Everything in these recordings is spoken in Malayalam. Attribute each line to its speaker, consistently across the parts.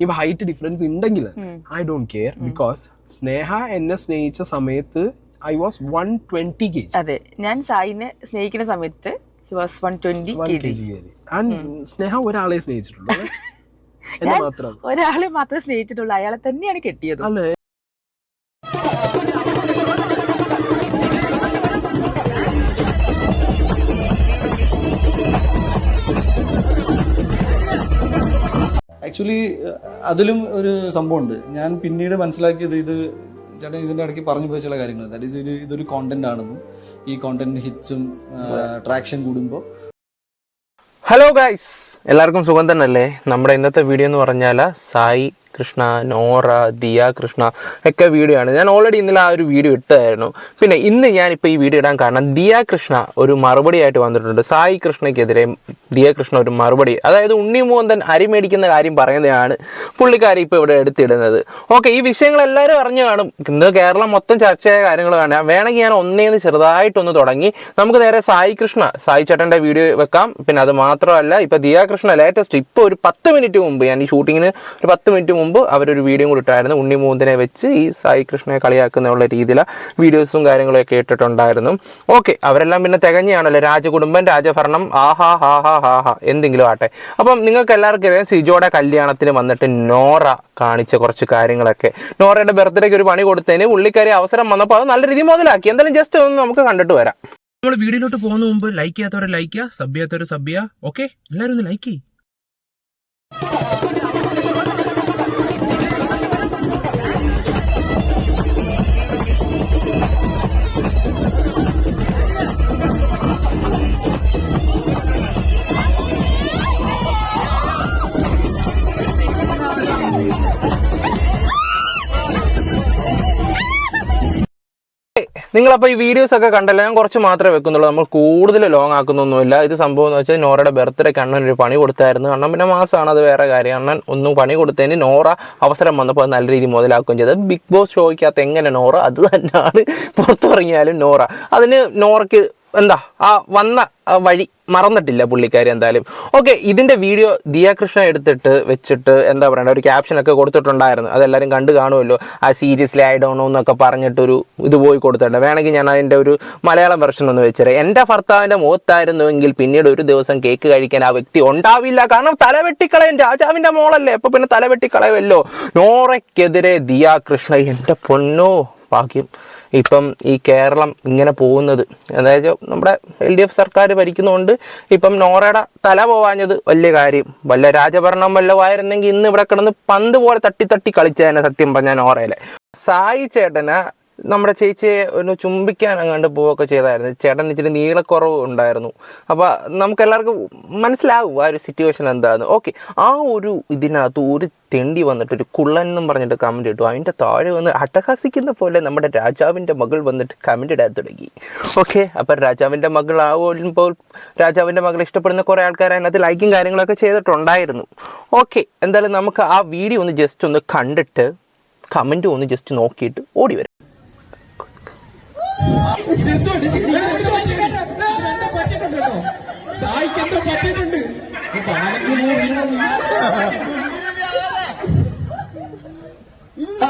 Speaker 1: ഇപ്പൊ ഹൈറ്റ് ഡിഫറൻസ് ഉണ്ടെങ്കിൽ I don't care because Sneha എന്നെ സ്നേഹിച്ച സമയത്ത് I was one twenty K G
Speaker 2: അതെ ഞാൻ സായിനെ സ്നേഹിക്കുന്ന സമയത്ത്
Speaker 1: സ്നേഹ ഒരാളെ സ്നേഹിച്ചിട്ടുള്ളൂ
Speaker 2: ഒരാളെ മാത്രമേ സ്നേഹിച്ചിട്ടുള്ളൂ അയാളെ തന്നെയാണ് കെട്ടിയത്.
Speaker 1: അല്ലേ?
Speaker 3: ആക്ച്വലി അതിലും ഒരു സംഭവമുണ്ട്. ഞാൻ പിന്നീട് മനസ്സിലാക്കിയത് ഇത് ചേട്ടൻ ഇതിന്റെ ഇടയ്ക്ക് പറഞ്ഞു പോയ ചില കാര്യങ്ങൾ ദാറ്റ് ഈസ് ഇത് ഇതൊരു കോണ്ടന്റ് ആണെന്നും ഈ കോണ്ടന്റ് ഹിറ്റ്സും ട്രാക്ഷൻ കൂടുമ്പോൾ
Speaker 4: ഹലോ ഗൈസ് എല്ലാവർക്കും സുഖം തന്നെയല്ലേ? നമ്മുടെ ഇന്നത്തെ വീഡിയോ എന്ന് പറഞ്ഞാൽ സായി കൃഷ്ണ നോറ ദിയ കൃഷ്ണ ഒക്കെ വീഡിയോ ആണ്. ഞാൻ ഓൾറെഡി ഇന്നലെ ആ ഒരു വീഡിയോ ഇട്ടതായിരുന്നു. പിന്നെ ഇന്ന് ഞാനിപ്പോൾ ഈ വീഡിയോ ഇടാൻ കാരണം ദിയ കൃഷ്ണ ഒരു മറുപടി ആയിട്ട് വന്നിട്ടുണ്ട്. സായി കൃഷ്ണയ്ക്കെതിരെ ദിയ കൃഷ്ണ ഒരു മറുപടി. അതായത് ഉണ്ണി മോഹന്തൻ അരി മേടിക്കുന്ന കാര്യം പറയുന്നതാണ് പുള്ളിക്കാരി ഇപ്പോൾ ഇവിടെ എടുത്തിടുന്നത്. ഓക്കെ ഈ വിഷയങ്ങൾ എല്ലാവരും അറിഞ്ഞു കാണും. ഇന്ന് കേരളം മൊത്തം ചർച്ചയായ കാര്യങ്ങൾ കാണാം വേണമെങ്കിൽ ഞാൻ ഒന്നേന്ന് ചെറുതായിട്ടൊന്ന് തുടങ്ങി. നമുക്ക് നേരെ സായി കൃഷ്ണ സായി ചേട്ടന്റെ വീഡിയോ വെക്കാം. പിന്നെ അത് മാത്രമല്ല ഇപ്പൊ ദിയ കൃഷ്ണ ലേറ്റസ്റ്റ് ഇപ്പോൾ ഒരു പത്ത് മിനിറ്റ് മുമ്പ് ഞാൻ ഈ ഷൂട്ടിങ്ങിന് ഒരു പത്ത് മിനിറ്റ് മുമ്പ് അവരൊരു വീഡിയോ കൂടി ഇട്ടായിരുന്നു. ഉണ്ണി മൂന്നിനെ വെച്ച് ഈ സായി കൃഷ്ണയെ കളിയാക്കുന്ന രീതിയിലെ വീഡിയോസും കാര്യങ്ങളൊക്കെ ഇട്ടിട്ടുണ്ടായിരുന്നു. ഓക്കെ അവരെല്ലാം പിന്നെ തികഞ്ഞാണല്ലോ രാജകുടുംബം രാജഭരണം ആഹാ ഹാ ഹാ ഹാ ഹാ എന്തെങ്കിലും ആട്ടെ. അപ്പം നിങ്ങൾക്ക് എല്ലാവർക്കും അറിയാം സിജോയുടെ കല്യാണത്തിന് വന്നിട്ട് നോറ കാണിച്ച കുറച്ച് കാര്യങ്ങളൊക്കെ. നോറയുടെ ബർത്ത്ഡേക്ക് ഒരു പണി കൊടുത്തതിന് പുള്ളിക്കാരി അവസരം വന്നപ്പോൾ അത് നല്ല രീതിയിൽ മുതലാക്കി. എന്തായാലും ജസ്റ്റ് ഒന്ന് നമുക്ക് കണ്ടിട്ട് വരാം.
Speaker 5: നമ്മൾ വീഡിയോയിലോട്ട് പോകുന്ന മുമ്പ് ലൈക്ക് ചെയ്യാത്തവരെ ലൈക്ക് ചെയ്യുക സബ് ചെയ്യാത്തവരെ സബ് ചെയ്യുക. ഓക്കെ എല്ലാവരും ഒന്ന് ലൈക്ക് ചെയ്യും.
Speaker 4: നിങ്ങളപ്പോൾ ഈ വീഡിയോസ് ഒക്കെ കണ്ടല്ലോ? ഞാൻ കുറച്ച് മാത്രമേ വെക്കുന്നുള്ളൂ. നമ്മൾ കൂടുതൽ ലോങ് ആക്കുന്നൊന്നുമില്ല. ഇത് സംഭവം എന്ന് വെച്ചാൽ നോറയുടെ ബർത്ത്ഡേക്ക് അണ്ണൻ ഒരു പണി കൊടുത്തായിരുന്നു. അണ്ണൻ പിന്നെ മാസമാണ് അത് വേറെ കാര്യം. അണ്ണൻ ഒന്നും പണി കൊടുത്തതിന് നോറ അവസരം വന്നപ്പോൾ അത് നല്ല രീതിയിൽ മുതലാക്കുകയും ചെയ്തത് ബിഗ് ബോസ് ഷോയ്ക്കകത്ത് എങ്ങനെ നോറ? അത് തന്നെയാണ് പുറത്തിറങ്ങിയാലും നോറ. അതിന് നോറയ്ക്ക് എന്താ ആ വന്ന വഴി മറന്നിട്ടില്ല പുള്ളിക്കാരി എന്തായാലും. ഓക്കെ ഇതിന്റെ വീഡിയോ ദിയ കൃഷ്ണ എടുത്തിട്ട് വെച്ചിട്ട് എന്താ പറയണ്ട ഒരു ക്യാപ്ഷൻ ഒക്കെ കൊടുത്തിട്ടുണ്ടായിരുന്നു. അതെല്ലാവരും കണ്ടു കാണുമല്ലോ. ആ സീരിയസ്ലി ഐ എന്നൊക്കെ പറഞ്ഞിട്ടൊരു ഇത് പോയി കൊടുത്തിട്ടുണ്ട്. വേണമെങ്കിൽ ഞാൻ അതിന്റെ ഒരു മലയാളം വെർഷൻ ഒന്ന് വെച്ചുതരാം എന്റെ ഭർത്താവിന്റെ മുഖത്തായിരുന്നുവെങ്കിൽ പിന്നീട് ഒരു ദിവസം കേക്ക് കഴിക്കാൻ ആ വ്യക്തി ഉണ്ടാവില്ല. കാരണം തലവെട്ടിക്കളയും രാജാവിന്റെ മോളല്ലേ. അപ്പൊ പിന്നെ തലവെട്ടിക്കളയുമല്ലോ നോറയ്ക്കെതിരെ ദിയ കൃഷ്ണ എന്റെ പൊന്നോ ഭാഗ്യം. ഇപ്പം ഈ കേരളം ഇങ്ങനെ പോകുന്നത്. അതായത് നമ്മുടെ എൽ ഡി എഫ് സർക്കാർ ഭരിക്കുന്നതുകൊണ്ട് ഇപ്പം നോറയുടെ തല പോവാഞ്ഞത് വലിയ കാര്യം. വല്ല രാജഭരണം വല്ലവായിരുന്നെങ്കിൽ ഇന്ന് ഇവിടെ കിടന്ന് പന്ത് പോലെ തട്ടി തട്ടി കളിച്ചതിനെ സത്യം പറഞ്ഞ നോറയിലെ സായി ചേട്ടന് നമ്മുടെ ചേച്ചിയെ ഒന്ന് ചുംബിക്കാൻ അങ്ങാണ്ട് പോവുകയൊക്കെ ചെയ്തായിരുന്നു. ചേട്ടൻ ഇച്ചിരി നീളക്കുറവ് ഉണ്ടായിരുന്നു. അപ്പോൾ നമുക്ക് എല്ലാവർക്കും മനസ്സിലാവും ആ ഒരു സിറ്റുവേഷൻ എന്താണെന്ന് ഓക്കെ ആ ഒരു ഇതിനകത്ത് ഒരു തെണ്ടി വന്നിട്ട് ഒരു കുള്ളൻ എന്നും പറഞ്ഞിട്ട് കമന്റ് ഇട്ടു. അതിന്റെ താഴെ വന്ന് അട്ടഹസിക്കുന്ന പോലെ നമ്മുടെ രാജാവിന്റെ മകൾ വന്നിട്ട് കമന്റ് ഇടാൻ തുടങ്ങി. ഓക്കെ അപ്പോൾ രാജാവിന്റെ മകൾ ആവുമ്പോൾ രാജാവിന്റെ മകൾ ഇഷ്ടപ്പെടുന്ന കുറേ ആൾക്കാർ അതിനകത്ത് ലൈക്കും കാര്യങ്ങളൊക്കെ ചെയ്തിട്ടുണ്ടായിരുന്നു. ഓക്കെ എന്തായാലും നമുക്ക് ആ വീഡിയോ ഒന്ന് ജസ്റ്റ് ഒന്ന് കണ്ടിട്ട് കമന്റ് ഒന്ന് ജസ്റ്റ് നോക്കിയിട്ട് ഓടി വരും. സായിക്ക് എന്തോ പറ്റിയിട്ടുണ്ട് ആ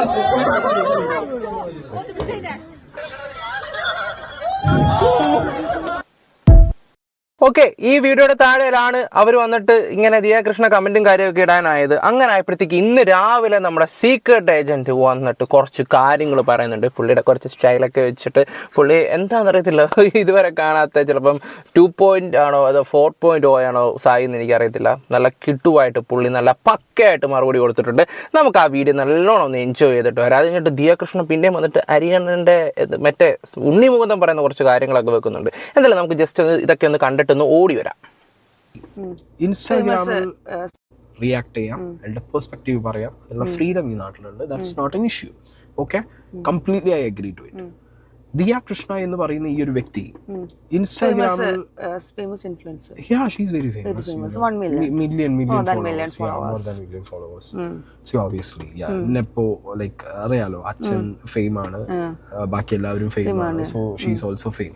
Speaker 4: ഓക്കെ ഈ വീഡിയോയുടെ താഴെയിലാണ് അവർ വന്നിട്ട് ഇങ്ങനെ ദിയാകൃഷ്ണ കമന്റും കാര്യമൊക്കെ ഇടാനായത്. അങ്ങനെ ആയപ്പോഴത്തേക്ക് ഇന്ന് രാവിലെ നമ്മുടെ സീക്രട്ട് ഏജന്റ് വന്നിട്ട് കുറച്ച് കാര്യങ്ങൾ പറയുന്നുണ്ട്. പുള്ളിയുടെ കുറച്ച് സ്റ്റൈലൊക്കെ വെച്ചിട്ട് പുള്ളി എന്താണെന്ന് അറിയത്തില്ല ഇതുവരെ കാണാത്ത ചിലപ്പം ടു പോയിന്റ് ആണോ അതോ ഫോർ പോയിന്റ് ഓ ആണോ സായി എന്ന് അറിയത്തില്ല നല്ല കിട്ടുവായിട്ട് പുള്ളി നല്ല പക്കയായിട്ട് മറുപടി കൊടുത്തിട്ടുണ്ട്. നമുക്ക് ആ വീഡിയോ നല്ലോണം ഒന്ന് എൻജോയ് ചെയ്തിട്ട് വരാം. അത് കഴിഞ്ഞിട്ട് ദിയ കൃഷ്ണ പിന്നെയും വന്നിട്ട് അരിയണ്ണന്റെ മറ്റേ ഉണ്ണിമുഖം പറയുന്ന കുറച്ച് കാര്യങ്ങളൊക്കെ വെക്കുന്നുണ്ട്. എന്തായാലും നമുക്ക് ജസ്റ്റ് ഇതൊക്കെ ഒന്ന് കണ്ടിട്ട് ഒന്ന് ഓടി വരാം.
Speaker 1: ഇൻസ്റ്റാഗ്രാമിൽ റിയാക്ട് ചെയ്യാം എന്റെ പെർസ്പെക്റ്റീവ് പറയാം. അതിനുള്ള ഫ്രീഡം ഈ നാട്ടിലുണ്ട്. That's not an issue okay completely I agree to it Diya Krishna എന്ന് പറയുന്ന ഈ ഒരു വ്യക്തി ഇൻസ്റ്റാഗ്രാമിൽ
Speaker 2: famous influencer
Speaker 1: Yeah, she's very famous.
Speaker 2: famous.
Speaker 1: you know.
Speaker 2: One million.
Speaker 1: Mi- million, million
Speaker 2: More than
Speaker 1: followers.
Speaker 2: million
Speaker 1: Yeah, more
Speaker 2: followers.
Speaker 1: than million followers. So obviously, yeah. Nepo, like അറിയാലോ അച്ഛൻ ഫെയിം ആണ്. ബാക്കി എല്ലാവരും ഫെയിം ആണ്. സോ ഷീസ് ഓൾസോ ഫെയിം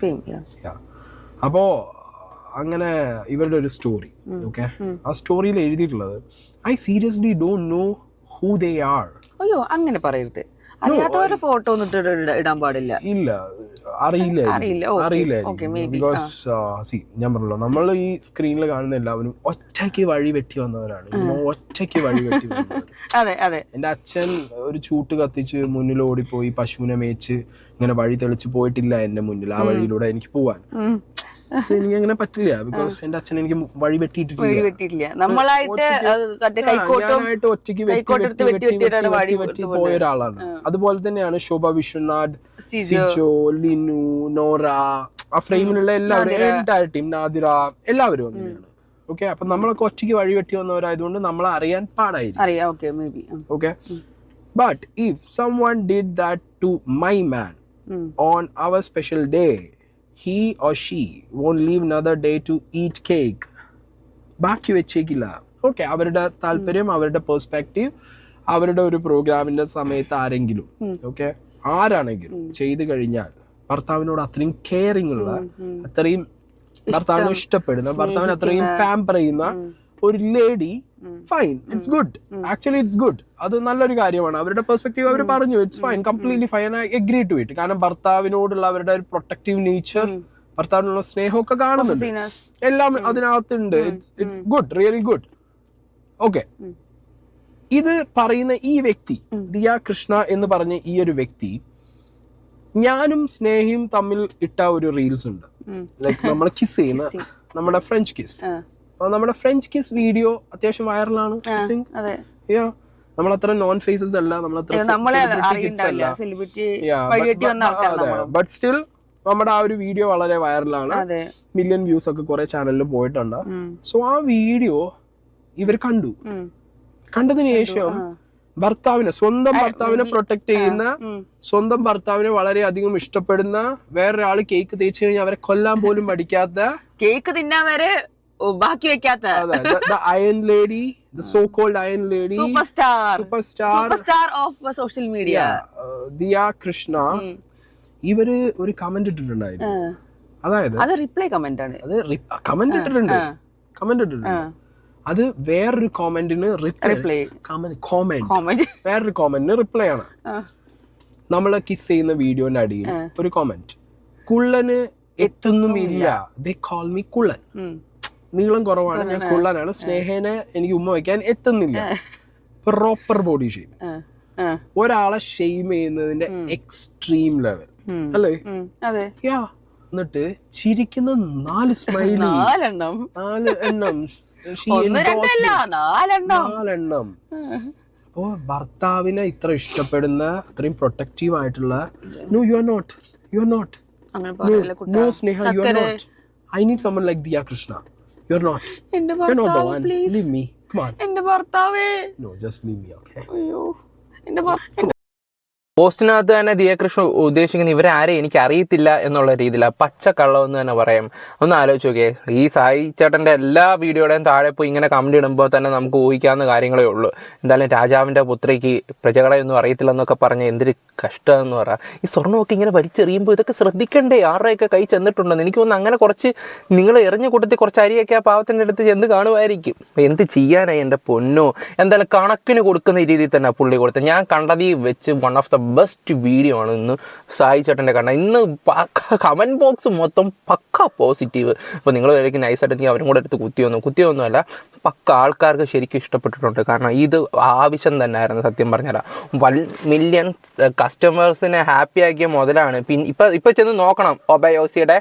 Speaker 1: അപ്പോ അങ്ങനെ ഇവരുടെ ഒരു സ്റ്റോറി ഓക്കെ ആ സ്റ്റോറിയിൽ എഴുതിയിട്ടുള്ളത് I seriously don't know who they are
Speaker 2: അയ്യോ അങ്ങനെ പറയരുത്. അറിയാത്തവരുടെ ഫോട്ടോ ഒന്നും ഇടാൻ പാടില്ല.
Speaker 1: ഇല്ല അറിയില്ല.
Speaker 2: അറിയില്ല,
Speaker 1: ബിക്കോസ് സി ഞാൻ പറഞ്ഞല്ലോ നമ്മൾ ഈ സ്ക്രീനിൽ കാണുന്ന എല്ലാവരും ഒറ്റയ്ക്ക് വഴി വെട്ടി വന്നവരാണ്. ഒറ്റയ്ക്ക് വഴി വെട്ടി
Speaker 2: അതെ അതെ.
Speaker 1: എന്റെ അച്ഛൻ ഒരു ചൂട്ട് കത്തിച്ച് മുന്നിൽ ഓടിപ്പോയി പശുവിനെ മേച്ച് ഇങ്ങനെ വഴി തെളിച്ച് പോയിട്ടില്ല എന്റെ മുന്നിൽ ആ വഴിയിലൂടെ എനിക്ക് പോവാൻ. പക്ഷെ എനിക്ക് അങ്ങനെ പറ്റില്ല ബിക്കോസ് എന്റെ അച്ഛൻ എനിക്ക് വഴി വെട്ടിയിട്ടില്ല
Speaker 2: വെട്ടിയിട്ടില്ല. നമ്മളായിട്ട് കൈക്കോട്ടും
Speaker 1: ഞാനായിട്ട് ഒറ്റയ്ക്ക് വെട്ടി വെട്ടി. പോയ ഒരാളാണ്. അതുപോലെ തന്നെയാണ് ശോഭ വിശ്വനാഥ്
Speaker 2: സിജോ.
Speaker 1: ലിനു നോറ ആ ഫ്രെയിമിലുള്ള എല്ലാവരും എന്റയർ ടീം നാദിറ എല്ലാവരും അങ്ങനെയാണ്. ഓക്കെ അപ്പൊ നമ്മളൊക്കെ ഒറ്റയ്ക്ക് വഴി വെട്ടി വന്നവരായതുകൊണ്ട് നമ്മൾ അറിയാൻ പാടായിരിക്കും
Speaker 2: okay
Speaker 1: but if someone did that to my man on our special day he or she won't leave another day to eat cake. ബാക്കി വെച്ചേക്കില്ല. ഓക്കെ അവരുടെ താല്പര്യം അവരുടെ പെർസ്പെക്റ്റീവ് അവരുടെ ഒരു പ്രോഗ്രാമിന്റെ സമയത്ത് ആരെങ്കിലും. ഓക്കെ ആരാണെങ്കിലും ചെയ്തു കഴിഞ്ഞാൽ ഭർത്താവിനോട് അത്രയും കെയറിങ് ഉള്ള അത്രയും ഭർത്താവിനെ ഇഷ്ടപ്പെടുന്ന ഭർത്താവിനെ അത്രയും പാമ്പർ ചെയ്യുന്ന ഒരു lady fine it's good actually it's good അത് നല്ലൊരു കാര്യമാണ്. അവരുടെ പെർസ്പെക്റ്റീവ് അവർ പറഞ്ഞു. It's fine completely fine I agree to it കാരണം ഭർത്താവിനോടുള്ള അവരുടെ ഒരു പ്രൊട്ടക്റ്റീവ് നേച്ചർ ഭർത്താവിനുള്ള സ്നേഹമൊക്കെ കാണുന്നുണ്ട്. എല്ലാം അതിനകത്തുണ്ട്. It's good really good okay ഇത് പറയുന്ന ഈ വ്യക്തി ദിയ കൃഷ്ണ എന്ന് പറഞ്ഞ ഈ ഒരു വ്യക്തി ഞാനും സ്നേഹിയും തമ്മിൽ ഇട്ട ഒരു റീൽസ് ഉണ്ട്. ലൈക്ക് നമ്മൾ കിസ് ചെയ്യുന്ന നമ്മുടെ ഫ്രഞ്ച് കിസ് നമ്മുടെ ഫ്രഞ്ച് കിസ് വീഡിയോ അത്യാവശ്യം വൈറലാണ് നമ്മൾ അത്ര നോൺ ഫേസസ് അല്ല നമ്മൾ അത്ര ബട്ട് സ്റ്റിൽ നമ്മുടെ ആ ഒരു വീഡിയോ വളരെ വൈറലാണ് മില്യൺ വ്യൂസ് ഒക്കെ കുറെ ചാനലിൽ പോയിട്ടുണ്ട്. സോ ആ വീഡിയോ ഇവർ കണ്ടു. കണ്ടതിന് ശേഷം ഭർത്താവിനെ സ്വന്തം ഭർത്താവിനെ പ്രൊട്ടക്ട് ചെയ്യുന്ന സ്വന്തം ഭർത്താവിനെ വളരെയധികം ഇഷ്ടപ്പെടുന്ന വേറൊരാൾ കേക്ക് തേച്ച് കഴിഞ്ഞാൽ അവരെ കൊല്ലാൻ പോലും പഠിക്കാത്ത
Speaker 2: കേക്ക് തിന്നാൻ വരെ ബാക്കി വെക്കാത്ത.
Speaker 1: Iron lady the so called iron lady
Speaker 2: superstar
Speaker 1: superstar
Speaker 2: superstar of social media
Speaker 1: Diya Krishna ഇവർ ഒരു കമന്റ് ഇട്ടിട്ടുണ്ടായിരുന്നു. അതായത്
Speaker 2: അത് റിപ്ലൈ കമന്റ് ആണ്.
Speaker 1: അത് കമന്റ് ഇട്ടിട്ടുണ്ട്. കമന്റ് ഇട്ടിട്ടുണ്ട്. അത് വേറൊരു കോമെന്റിന് റിപ്ലൈ കോമന്റ് വേറൊരു കോമെന്റിന് റിപ്ലൈ ആണ്. നമ്മൾ കിസ് ചെയ്യുന്ന വീഡിയോന്റെ അടിയിൽ ഒരു കോമെന്റ് കുള്ളന് എത്തുന്നുമില്ല. ദേ കോൾ മീ കുള്ളൻ. നീളം കുറവാണ്. ഞാൻ കൊള്ളാനാണ്. സ്നേഹേനെ എനിക്ക് ഉമ്മ വയ്ക്കാൻ എത്തുന്നില്ല. പ്രോപ്പർ ബോഡി ഷെയ്പ്പ് ഒരാളെ ഷെയിം ചെയ്യുന്നതിന്റെ എക്സ്ട്രീം ലെവൽ അല്ലേ? യാ. എന്നിട്ട് ചിരിക്കുന്ന നാല് സ്മൈൽ
Speaker 2: നാലെണ്ണം. നാലെണ്ണം.
Speaker 1: നാലെണ്ണം. അപ്പോ ഭർത്താവിനെ ഇത്ര ഇഷ്ടപ്പെടുന്ന അത്രയും പ്രൊട്ടക്റ്റീവ് ആയിട്ടുള്ള no you are not you are not no Sneha you are not I need someone like Diya Krishna you not
Speaker 2: എന്റെ
Speaker 1: you not the one leave me come on
Speaker 2: എന്റെ ഭർത്താവേ.
Speaker 1: No just leave me okay
Speaker 2: അയ്യോ. എന്റെ
Speaker 4: പോസ്റ്റിനകത്ത് തന്നെ ദിയകൃഷ്ണ ഉദ്ദേശിക്കുന്ന ഇവരാരെ എനിക്ക് അറിയത്തില്ല എന്നുള്ള രീതിയിൽ പച്ച കള്ളം എന്ന് തന്നെ പറയാം. ഒന്ന് ആലോചിച്ച് നോക്കിയേ. ഈ സായി ചേട്ടന്റെ എല്ലാ വീഡിയോയുടെയും താഴെ പോയി ഇങ്ങനെ കമന്റ് ഇടുമ്പോൾ തന്നെ നമുക്ക് ഊഹിക്കാവുന്ന കാര്യങ്ങളേ ഉള്ളൂ. എന്തായാലും രാജാവിന്റെ പുത്രിക്ക് പ്രജകളെയൊന്നും അറിയത്തില്ലെന്നൊക്കെ പറഞ്ഞ് എന്തൊരു കഷ്ടമെന്ന് പറ. ഈ സ്വർണമൊക്കെ ഇങ്ങനെ വലിച്ചെറിയുമ്പോൾ ഇതൊക്കെ ശ്രദ്ധിക്കണ്ടേ? ആരുടെയൊക്കെ കൈ ചെന്നിട്ടുണ്ടെന്ന്? എനിക്ക് അങ്ങനെ കുറച്ച് നിങ്ങൾ എറിഞ്ഞ കൂട്ടത്തിൽ കുറച്ച് അരിയൊക്കെ ആ പാവത്തിന്റെ അടുത്ത് ചെന്ന് കാണുമായിരിക്കും. എന്ത് ചെയ്യാനായി എന്റെ പൊന്നോ? എന്തായാലും കണക്കിന് കൊടുക്കുന്ന രീതിയിൽ തന്നെ പുള്ളി കൊടുത്തത്. ഞാൻ കണ്ടതിൽ വെച്ച് one of the best video ആണ് ഇന്ന് സായി ചേട്ടന്റെ കണ്ട. ഇന്ന് കമന്റ് ബോക്സ് മൊത്തം പക്ക പോസിറ്റീവ് അപ്പോൾ നിങ്ങൾ വിചാരിക്കും നൈസായിട്ട് എനിക്ക് അവരും കൂടെ എടുത്ത് കുത്തിയൊന്നു. കുത്തിയൊന്നുമല്ല പക്ക ആൾക്കാർക്ക് ശരിക്കും ഇഷ്ടപ്പെട്ടിട്ടുണ്ട്. കാരണം ഇത് ആവശ്യം തന്നെയായിരുന്നു സത്യം പറഞ്ഞാൽ വൺ മില്യൺ കസ്റ്റമേഴ്സിനെ ഹാപ്പി ആക്കിയ മുതലാണ്. പിന്നെ ഇപ്പം ഇപ്പം ചെന്ന് നോക്കണം. ഒബയോസിയുടെ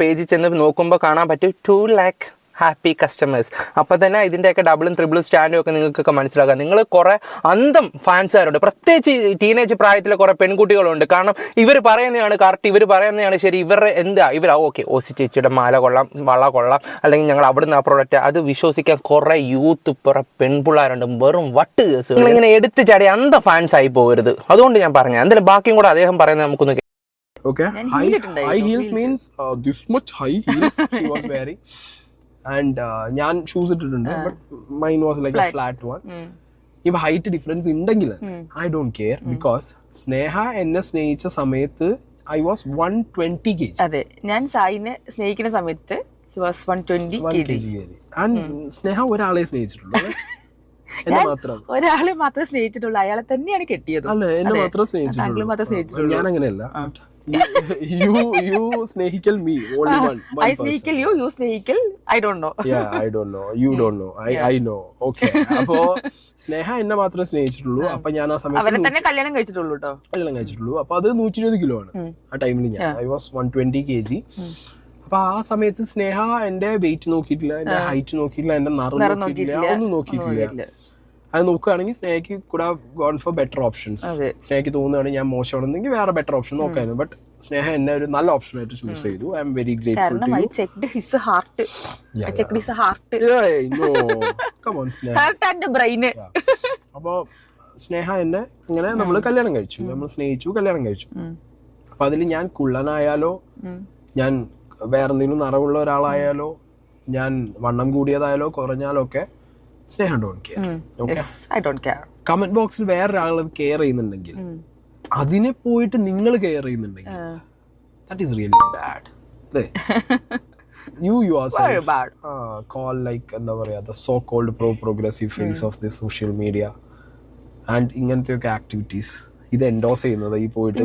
Speaker 4: പേജിൽ ചെന്ന് നോക്കുമ്പോൾ കാണാൻ പറ്റും. Two lakh happy customers. അപ്പോൾ തന്നെ ഇതിന്റെയൊക്കെ ഡബിളും ത്രിബിളും സ്റ്റാൻഡും ഒക്കെ നിങ്ങൾക്കൊക്കെ മനസ്സിലാക്കാം. നിങ്ങൾ കുറേ അന്തം ഫാൻസുകാരുണ്ട് പ്രത്യേകിച്ച് ടീനേജ് പ്രായത്തിലെ കുറേ പെൺകുട്ടികളുണ്ട്. കാരണം ഇവർ പറയുന്നതാണ് കറക്റ്റ് ഇവർ പറയുന്നതാണ് ശരി. ഇവരുടെ എന്താ? ഇവർ ഓക്കെ ഓസി ചേച്ചിയുടെ മാല കൊള്ളാം വള കൊള്ളാം. അല്ലെങ്കിൽ ഞങ്ങൾ അവിടുന്ന് ആ പ്രോഡക്റ്റ് അത് വിശ്വസിക്കാൻ കുറേ യൂത്ത് കുറേ പെൺപിള്ളേരുണ്ട്. വെറും വട്ട് കേസ്. ഇങ്ങനെ എടുത്ത് ചാടി അന്ത ഫാൻസ് ആയി പോകരുത്. അതുകൊണ്ട് ഞാൻ പറഞ്ഞു എന്തായാലും ബാക്കിയും കൂടെ അദ്ദേഹം പറയുന്നത് നമുക്കൊന്ന്
Speaker 1: Okay. High, high heels
Speaker 2: heels.
Speaker 1: means uh, this much high heels she was wearing. And uh, ഞാൻ ഷൂസ് ഇട്ടിട്ടുണ്ട് but mine was like a flat one ഇപ്പൊ ഹൈറ്റ് ഡിഫറൻസ് ഉണ്ടെങ്കിൽ I don't care because Sneha എന്നെ സ്നേഹിച്ച സമയത്ത് I was one twenty K G
Speaker 2: അതെ ഞാൻ സായിനെ സ്നേഹിക്കുന്ന സമയത്ത്
Speaker 1: ആൻഡ് സ്നേഹ ഒരാളെ സ്നേഹിച്ചിട്ടുള്ളൂ.
Speaker 2: ഒരാളെ മാത്രമേ സ്നേഹിച്ചിട്ടുള്ളൂ അയാളെ തന്നെയാണ് കെട്ടിയത്.
Speaker 1: അല്ല എന്നെ
Speaker 2: മാത്രമേ
Speaker 1: സ്നേഹിച്ചിട്ടുള്ളൂ. ഞാൻ അങ്ങനെയല്ല. You you സ്നേഹിക്കൽ me only one
Speaker 2: I സ്നേഹിക്കൽ you you സ്നേഹിക്കൽ I don't know
Speaker 1: I don't know you don't know I I know okay അപ്പോ സ്നേഹ എന്നെ മാത്രമേ സ്നേഹിച്ചിട്ടുള്ളൂ. അപ്പൊ ഞാൻ ആ
Speaker 2: അവരെ
Speaker 1: സമയത്ത്
Speaker 2: തന്നെ കല്യാണം കഴിച്ചിട്ടുള്ളൂ കേട്ടോ
Speaker 1: കല്യാണം കഴിച്ചിട്ടുള്ളൂ. അപ്പൊ അത് നൂറ്റി ഇരുപത് കിലോ ആണ് ആ ടൈമിൽ ഞാൻ. I was one twenty K G അപ്പൊ ആ സമയത്ത് സ്നേഹ എന്റെ വെയിറ്റ് നോക്കിയിട്ടില്ല എന്റെ ഹൈറ്റ് നോക്കിയിട്ടില്ല എന്റെ നിറം നോക്കിയിട്ടില്ല. ഒന്നും നോക്കിയിട്ടില്ല. അത് നോക്കുകയാണെങ്കിൽ സ്നേഹയ്ക്ക് കൂടെ ഗോൺ ഫോർ ബെറ്റർ ഓപ്ഷൻസ്. സ്നേഹയ്ക്ക് തോന്നുകയാണെങ്കിൽ ഞാൻ മോശമാണെന്നെങ്കിൽ വേറെ ബെറ്റർ ഓപ്ഷൻ നോക്കായിരുന്നു. ബട്ട് സ്നേഹ എന്നെ ഒരു നല്ല ഓപ്ഷൻ ആയിട്ട് ചൂസ് ചെയ്തു. I'm very grateful
Speaker 2: I checked his heart I checked his heart
Speaker 1: no come on Sneha
Speaker 2: heart and brain
Speaker 1: അപ്പോൾ സ്നേഹ എന്നെ ഇങ്ങനെ നമ്മൾ കല്യാണം കഴിച്ചു. നമ്മൾ സ്നേഹിച്ചു കല്യാണം കഴിച്ചു. അപ്പൊ അതിൽ ഞാൻ കുള്ളനായാലോ ഞാൻ വേറെന്തെങ്കിലും നിറവുള്ള ഒരാളായാലോ ഞാൻ വണ്ണം കൂടിയതായാലോ കുറഞ്ഞാലോ ഒക്കെ സ്നേഹം don't care
Speaker 2: I don't care
Speaker 1: comment ബോക്സിൽ വേറൊരാൾ കെയർ ചെയ്യുന്നുണ്ടെങ്കിൽ അതിനെ പോയിട്ട് നിങ്ങൾ കെയർ ചെയ്യുന്നുണ്ടെങ്കിൽ ദാറ്റ് ഈസ് റിയലി ബാഡ് അല്ലേ? You you are
Speaker 2: bad.
Speaker 1: Call like എന്താ പറയാ the so called pro progressive face of the social media and ഇങ്ങനത്തെയൊക്കെ ആക്ടിവിറ്റീസ് ഇത് എൻഡോസ് ചെയ്യുന്നത് ഈ പോയിട്ട്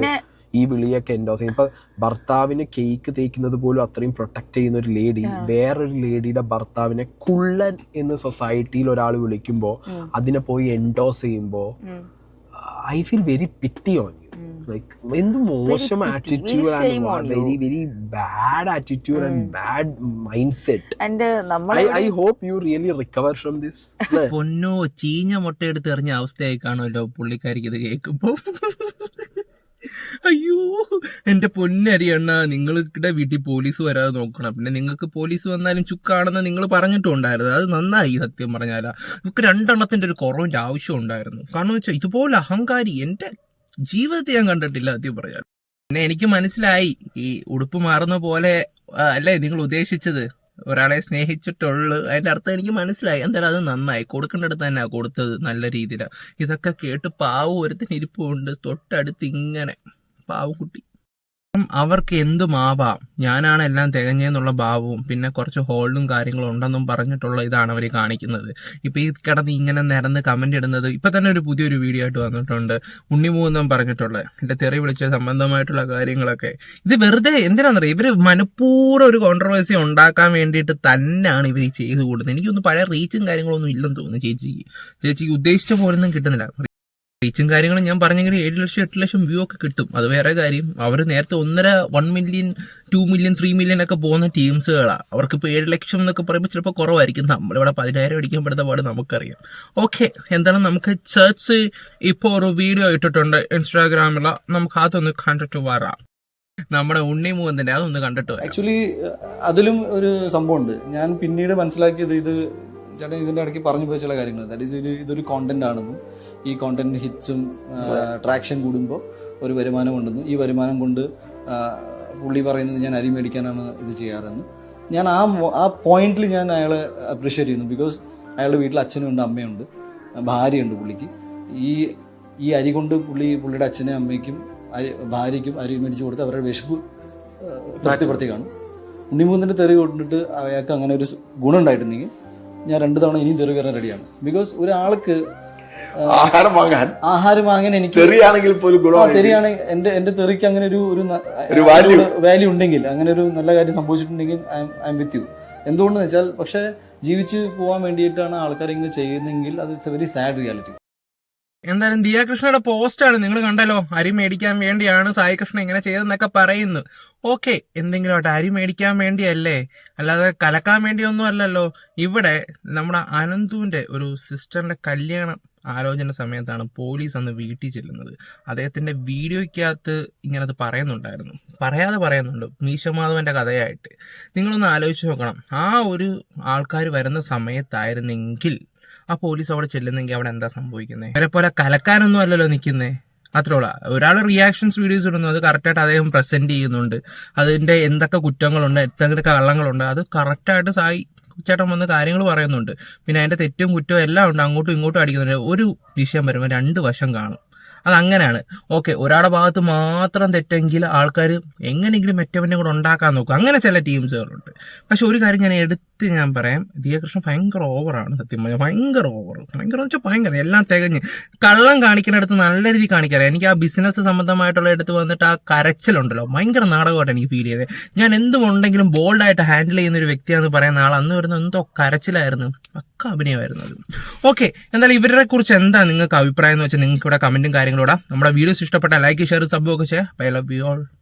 Speaker 1: ഈ വിളിയൊക്കെ എൻഡോസ് ചെയ്യും ഇപ്പൊ ഭർത്താവിന് കേക്ക് തേക്കുന്നത് പോലും അത്രയും പ്രൊട്ടക്ട് ചെയ്യുന്ന ഒരു ലേഡി വേറൊരു ലേഡിയുടെ ഭർത്താവിനെ കുള്ളൻ എന്ന് സൊസൈറ്റിയിൽ ഒരാൾ വിളിക്കുമ്പോൾ അതിനെ പോയി എൻഡോസ് ചെയ്യുമ്പോൾ I feel very pity on you like എന്ത് മോശം ആറ്റിറ്റ്യൂഡ്
Speaker 2: ആണ്.
Speaker 1: Very very bad attitude and bad mind set
Speaker 2: and നമ്മൾ
Speaker 1: I I hope you really recover from this
Speaker 4: പൊന്നോ ചീഞ്ഞ മുട്ട എടുത്ത് എറിഞ്ഞ അവസ്ഥയായി കാണുമല്ലോ പുള്ളിക്കാരിക്ക് ഇത് കേൾക്കുമ്പോ. അയ്യോ എന്റെ പൊന്നരിയണ്ണ നിങ്ങളുടെ വീട്ടിൽ പോലീസ് വരാതെ നോക്കണം. പിന്നെ നിങ്ങൾക്ക് പോലീസ് വന്നാലും ചുക്കാണെന്ന് നിങ്ങൾ പറഞ്ഞിട്ടുണ്ടായിരുന്നു. അത് നന്നായി സത്യം പറഞ്ഞാലാ. നമുക്ക് രണ്ടെണ്ണത്തിന്റെ ഒരു കുറവിന്റെ ആവശ്യം ഉണ്ടായിരുന്നു. കാരണം വെച്ചാൽ ഇതുപോലെ അഹങ്കാരി എന്റെ ജീവിതത്തെ ഞാൻ കണ്ടിട്ടില്ല സത്യം പറഞ്ഞാൽ. പിന്നെ എനിക്ക് മനസ്സിലായി ഈ ഉടുപ്പ് മാറുന്ന പോലെ അല്ലേ നിങ്ങൾ ഉദ്ദേശിച്ചത്? ഒരാളെ സ്നേഹിച്ചിട്ടുള്ളു. അതിന്റെ അർത്ഥം എനിക്ക് മനസ്സിലായി. എന്തായാലും അത് നന്നായി. കൊടുക്കേണ്ടടുത്ത് തന്നെ കൊടുത്തത് നല്ല രീതിയിലാണ് ഇതൊക്കെ കേട്ട് പാവം ഒരുത്തിന് ഇരിപ്പുണ്ട്. തൊട്ടടുത്ത് ഇങ്ങനെ പാവക്കുട്ടി ഉം, അവർക്ക് എന്തുമാവാം? ഞാനാണ് എല്ലാം തികഞ്ഞെന്നുള്ള ഭാവവും പിന്നെ കുറച്ച് ഹോൾഡും കാര്യങ്ങളും ഉണ്ടെന്നും പറഞ്ഞിട്ടുള്ള ഇതാണ് അവർ കാണിക്കുന്നത്. ഇപ്പോൾ ഈ കിടന്ന് ഇങ്ങനെ നിരന്ന് കമന്റ് ഇടുന്നത് ഇപ്പം തന്നെ ഒരു പുതിയൊരു വീഡിയോ ആയിട്ട് വന്നിട്ടുണ്ട്. ഉണ്ണിമൂന്നും പറഞ്ഞിട്ടുള്ളത് എന്റെ തെറി വിളിച്ച സംബന്ധമായിട്ടുള്ള കാര്യങ്ങളൊക്കെ. ഇത് വെറുതെ എന്തിനാണെന്നറിയാം ഇവർ മനഃപൂർവം ഒരു കോൺട്രവേഴ്സി ഉണ്ടാക്കാൻ വേണ്ടിയിട്ട് തന്നെയാണ് ഇവർ ചെയ്തു കൂടുന്നത് എനിക്കൊന്നും പഴയ റീച്ചും കാര്യങ്ങളൊന്നും ഇല്ലെന്ന് തോന്നുന്നു ചേച്ചിക്ക്. ചേച്ചിക്ക് ഉദ്ദേശിച്ച പോലൊന്നും കിട്ടുന്നില്ല. റീച്ചും കാര്യങ്ങളും ഞാൻ പറഞ്ഞെങ്കിൽ ഏഴ് ലക്ഷം എട്ട് ലക്ഷം വ്യൂ ഒക്കെ കിട്ടും. അത് വേറെ കാര്യം. അവർ നേരത്തെ ഒന്നര one million two million three million ഒക്കെ പോകുന്ന ടീംസുകളാണ് അവർക്ക് ഇപ്പോൾ ഏഴ് ലക്ഷം എന്നൊക്കെ പറയുമ്പോൾ ചിലപ്പോൾ കുറവായിരിക്കും. നമ്മളിവിടെ പതിനായിരം അടിക്കാൻ പെടുന്ന പാട് നമുക്കറിയാം. ഓക്കെ എന്താണ് നമുക്ക് ചേർച്ച് ഇപ്പോൾ ഒരു വീഡിയോ ഇട്ടിട്ടുണ്ട് ഇൻസ്റ്റാഗ്രാമിൽ നമുക്ക് അതൊന്ന് കണ്ടിട്ട് വരാം. നമ്മുടെ ഉണ്ണി മൂന്നിന്റെ അതൊന്ന് കണ്ടിട്ട്
Speaker 3: ആക്ച്വലി അതിലും ഒരു സംഭവം ഉണ്ട് ഞാൻ പിന്നീട് മനസ്സിലാക്കിയത് ഇത് ചേട്ടൻ ഇതിന്റെ ഇടയ്ക്ക് പറഞ്ഞു പോയ ചില കാര്യങ്ങൾ ദാറ്റ് ഈസ് ഇത് ഇതൊരു കോണ്ടന്റ് ആണെന്നും. ഈ കോണ്ടന്റ് ഹിറ്റ്സും ട്രാക്ഷൻ കൂടുമ്പോൾ ഒരു വരുമാനം ഉണ്ടെന്നും ഈ വരുമാനം കൊണ്ട് പുള്ളി പറയുന്നത് ഞാൻ അരി മേടിക്കാനാണ് ഇത് ചെയ്യാറെന്ന്. ഞാൻ ആ ആ പോയിന്റിൽ ഞാൻ അയാളെ അപ്രീഷിയേറ്റ് ചെയ്യുന്നു. ബിക്കോസ് അയാളുടെ വീട്ടിൽ അച്ഛനുണ്ട് അമ്മയുണ്ട് ഭാര്യയുണ്ട് പുള്ളിക്ക്. ഈ ഈ അരി കൊണ്ട് പുള്ളി പുള്ളിയുടെ അച്ഛനും അമ്മയ്ക്കും ഭാര്യയ്ക്കും അരി മേടിച്ചു കൊടുത്ത് അവരുടെ വിശപ്പ് തൃപ്തിപ്പെടുത്തി കാണും ഉണ്ണിമൂന്നിന്റെ തെറി കൊണ്ടിട്ട് അയാൾക്ക് അങ്ങനെ ഒരു ഗുണം ഉണ്ടായിട്ടുണ്ടെങ്കിൽ ഞാൻ രണ്ട് തവണ ഇനിയും തെറി കയറാൻ റെഡിയാണ് ബിക്കോസ് ഒരാൾക്ക്
Speaker 6: ആഹാരം വാങ്ങാൻ.
Speaker 3: ആഹാരം വാങ്ങാൻ എനിക്ക്
Speaker 6: തെറിയാണെങ്കിൽ പോലും ഗുണം
Speaker 3: തെറിയാണ്. എന്റെ എന്റെ തെറിക്ക് അങ്ങനെ ഒരു ഒരു
Speaker 6: വാല്യൂ value.
Speaker 3: വാല്യൂ ഉണ്ടെങ്കിൽ അങ്ങനെ ഒരു നല്ല കാര്യം സംഭവിച്ചിട്ടുണ്ടെങ്കിൽ ഐ എം വിത്ത് യു എന്തുകൊണ്ടെന്ന് വെച്ചാൽ പക്ഷെ ജീവിച്ച് പോകാൻ വേണ്ടിയിട്ടാണ് ആൾക്കാർ ഇങ്ങനെ ചെയ്യുന്നതെങ്കിൽ അത് it's a very sad reality
Speaker 4: എന്തായാലും ദിയാകൃഷ്ണയുടെ പോസ്റ്റാണ് നിങ്ങൾ കണ്ടല്ലോ അരി മേടിക്കാൻ വേണ്ടിയാണ് സായി കൃഷ്ണൻ ഇങ്ങനെ ചെയ്തെന്നൊക്കെ പറയുന്നു. ഓക്കെ എന്തെങ്കിലും ആട്ടെ അരി മേടിക്കാൻ വേണ്ടിയല്ലേ? അല്ലാതെ കലക്കാൻ വേണ്ടിയൊന്നും അല്ലല്ലോ. ഇവിടെ നമ്മുടെ അനന്തുവിന്റെ ഒരു സിസ്റ്ററിന്റെ കല്യാണം ആലോചന സമയത്താണ് പോലീസ് അന്ന് വീട്ടിൽ ചെല്ലുന്നത്. അദ്ദേഹത്തിന്റെ വീഡിയോയ്ക്കകത്ത് ഇങ്ങനെ അത് പറയുന്നുണ്ടായിരുന്നു. പറയാതെ പറയുന്നുണ്ട് മീശമാധവന്റെ കഥയായിട്ട്. നിങ്ങളൊന്ന് ആലോചിച്ച് നോക്കണം. ആ ഒരു ആൾക്കാർ വരുന്ന സമയത്തായിരുന്നെങ്കിൽ ആ പോലീസ് അവിടെ ചെല്ലുന്നെങ്കിൽ അവിടെ എന്താ സംഭവിക്കുന്നത് അവരെ പോലെ കലക്കാനൊന്നും അല്ലല്ലോ നിൽക്കുന്നേ. അത്രേ ഉള്ളൂ. ഒരാൾ റിയാക്ഷൻസ് വീഡിയോസ് ഇടുന്നു. അത് കറക്റ്റായിട്ട് അദ്ദേഹം പ്രസന്റ് ചെയ്യുന്നുണ്ട്. അതിന്റെ എന്തൊക്കെ കുറ്റങ്ങളുണ്ട് എന്തൊക്കെ കള്ളങ്ങളുണ്ട് അത് കറക്റ്റായിട്ട് സായി ചേട്ടൻ വന്ന് കാര്യങ്ങൾ പറയുന്നുണ്ട്. പിന്നെ അതിന്റെ തെറ്റും കുറ്റവും എല്ലാം ഉണ്ട്. അങ്ങോട്ടും ഇങ്ങോട്ടും അടിക്കുന്നുണ്ട്. ഒരു വിഷയം വരുമ്പോൾ രണ്ട് വശം കാണും. അത് അങ്ങനെയാണ് ഓക്കെ ഒരാളുടെ ഭാഗത്ത് മാത്രം തെറ്റെങ്കിൽ ആൾക്കാർ എങ്ങനെയെങ്കിലും മറ്റവനെ കൂടെ ഉണ്ടാക്കാൻ നോക്കും. അങ്ങനെ ചില ടീംസുകളുണ്ട്. പക്ഷെ ഒരു കാര്യം ഞാൻ എടുത്ത് ഞാൻ പറയാം. ദിയകൃഷ്ണൻ ഭയങ്കര ഓവറാണ് സത്യം പറഞ്ഞാൽ. ഭയങ്കര ഓവർ ഭയങ്കര വെച്ചാൽ ഭയങ്കര. എല്ലാം തികഞ്ഞ്. കള്ളം കാണിക്കുന്നിടത്ത് നല്ല രീതി കാണിക്കാറിയാം. എനിക്ക് ആ ബിസിനസ് സംബന്ധമായിട്ടുള്ള എടുത്ത് വന്നിട്ട് ആ കരച്ചിലുണ്ടല്ലോ. ഭയങ്കര നാടകമായിട്ട് എനിക്ക് ഫീൽ ചെയ്തത്. ഞാൻ എന്തുമുണ്ടെങ്കിലും ബോൾഡായിട്ട് ഹാൻഡിൽ ചെയ്യുന്ന ഒരു വ്യക്തിയാണെന്ന് പറയുന്ന ആൾ അന്ന് വരുന്ന എന്തോ കരച്ചിലായിരുന്നു. പക്ക അഭിനയമായിരുന്നു അത് ഓക്കെ എന്തായാലും ഇവരെ കുറിച്ച് എന്താ നിങ്ങൾക്ക് അഭിപ്രായം എന്ന് വെച്ചാൽ നിങ്ങൾക്ക് ഇവിടെ കമന്റും കാര്യങ്ങളും ഇടാം. നമ്മുടെ വീഡിയോസ് ഇഷ്ടപ്പെട്ട ലൈക്ക് ഷെയർ സബ്ബും ഒക്കെ ചെയ്യാം ഐ ലവ് യു ഓൾ